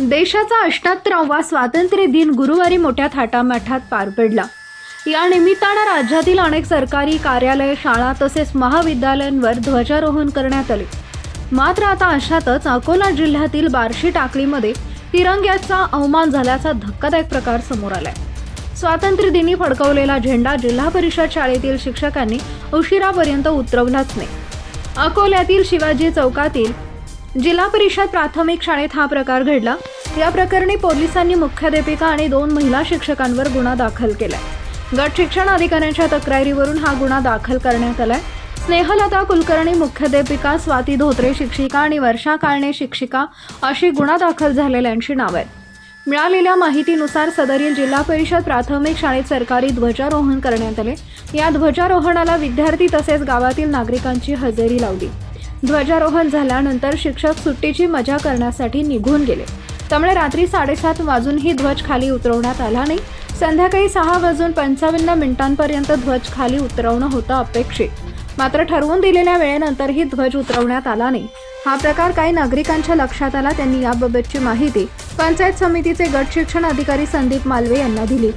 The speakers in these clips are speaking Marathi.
देशाचा अष्ट्याहत्तरावा स्वातंत्र्य दिन गुरुवारी मोठ्या थाटामाठात पार पडला. या निमित्तानं राज्यातील अनेक सरकारी कार्यालय शाळा तसेच महाविद्यालयांवर ध्वजारोहण करण्यात आले. मात्र आता अशातच अकोला जिल्ह्यातील बार्शी टाकळीमध्ये तिरंग्याचा अवमान झाल्याचा धक्कादायक प्रकार समोर आलाय. स्वातंत्र्य दिनी फडकवलेला झेंडा जिल्हा परिषद शाळेतील शिक्षकांनी उशिरापर्यंत उतरवलाच नाही. अकोल्यातील शिवाजी चौकातील जिल्हा परिषद प्राथमिक शाळेत हा प्रकार घडला. या प्रकरणी पोलिसांनी मुख्याध्यापिका आणि दोन महिला शिक्षकांवर गुन्हा दाखल केलाय. गट शिक्षण अधिकाऱ्यांच्या तक्रारीवरून हा गुन्हा दाखल करण्यात आलाय. स्नेहलता कुलकर्णी मुख्याध्यापिका स्वाती धोत्रे शिक्षिका आणि वर्षा काळणे शिक्षिका अशी गुन्हा दाखल झालेल्यांची नावं आहेत. मिळालेल्या माहितीनुसार सदरील जिल्हा परिषद प्राथमिक शाळेत सरकारी ध्वजारोहण करण्यात आले. या ध्वजारोहणाला विद्यार्थी तसेच गावातील नागरिकांची हजेरी लावली. ध्वजारोहण झाल्यानंतर शिक्षक सुट्टीची मजा करण्यासाठी निघून गेले. त्यामुळे रात्री साडेसात वाजूनही ध्वज खाली उतरवण्यात आला नाही. संध्याकाळी सहा वाजून पंचावन्न मिनिटांपर्यंत ध्वज खाली उतरवणं होतं अपेक्षित. मात्र ठरवून दिलेल्या वेळेनंतरही ध्वज उतरवण्यात आला नाही. हा प्रकार काही नागरिकांच्या लक्षात आला त्यांनी याबाबतची माहिती पंचायत समितीचे गट शिक्षण अधिकारी संदीप मालवे यांना दिली.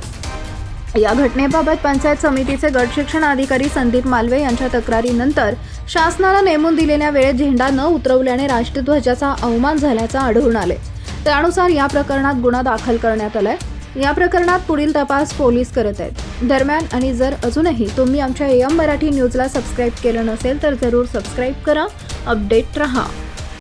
या घटनेबाबत पंचायत समितीचे गट शिक्षण अधिकारी संदीप मालवे यांच्या तक्रारीनंतर शासनाला नेमून दिलेल्या वेळेत झेंडा न उतरवल्याने राष्ट्रध्वजाचा अवमान झाल्याचं आढळून आले. त्यानुसार या प्रकरणात गुन्हा दाखल करण्यात आलाय. या प्रकरणात पुढील तपास पोलीस करत आहेत. दरम्यान आणि जर अजूनही तुम्ही आमच्या एम मराठी न्यूजला सबस्क्राईब केलं नसेल तर जरूर सबस्क्राईब करा. अपडेट रहा.